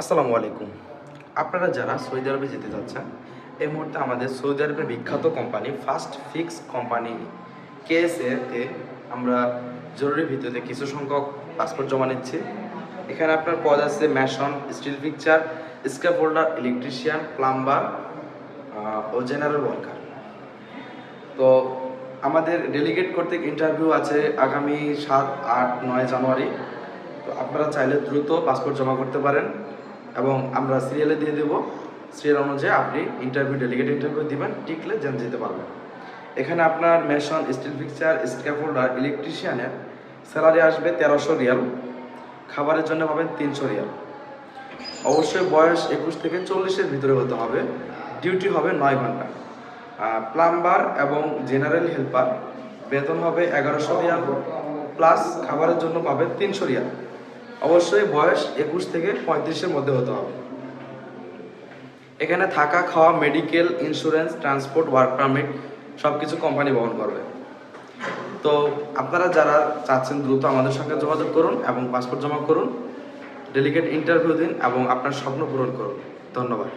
আসসালামু আলাইকুম। আপনারা যারা সৌদি আরবে যেতে চাচ্ছেন এই মুহূর্তে আমাদের সৌদি আরবের বিখ্যাত company first fix company KSA তে আমরা জরুরি ভিত্তিতে কিছু সংখ্যক পাসপোর্ট জমা নিচ্ছি। এখানে আপনার পদ আছে mason, steel picture scaffold holder electrician, plumber ও জেনারেল ওয়ার্কার। তো আমাদের ডেলিগেট কর্তৃক ইন্টারভিউ আছে আগামী সাত, আট, নয় জানুয়ারি। তো আপনারা চাইলে দ্রুত পাসপোর্ট জমা করতে পারেন। এবং আমরা সিরিয়ালে দিয়ে দেবো। সিরিয়াল অনুযায়ী আপনি ইন্টারভিউ ডেলিগেট ইন্টারভিউ দিবেন, টিকলে যেন যেতে পারবেন। এখানে আপনার মেশন স্টিল ফিক্সার স্ক্যাফোল্ডার ইলেকট্রিশিয়ানের স্যালারি আসবে তেরোশো রিয়াল। খাবারের জন্য পাবেন তিনশো রিয়াল। অবশ্যই বয়স একুশ থেকে চল্লিশের ভিতরে হতে হবে। ডিউটি হবে নয় ঘণ্টা। প্লাম্বার এবং জেনারেল হেল্পার বেতন হবে এগারোশো রিয়াল। প্লাস খাবারের জন্য পাবেন তিনশো রিয়াল। অবশ্যই বয়স একুশ থেকে পঁয়ত্রিশের মধ্যে হতে হবে। এখানে থাকা, খাওয়া medical insurance transport work permit সব কিছু কোম্পানি বহন করবে। তো আপনারা যারা চাচ্ছেন দ্রুত আমাদের সঙ্গে যোগাযোগ করুন এবং পাসপোর্ট জমা করুন ডেলিগেট ইন্টারভিউ দিন এবং আপনার স্বপ্ন পূরণ করুন। ধন্যবাদ।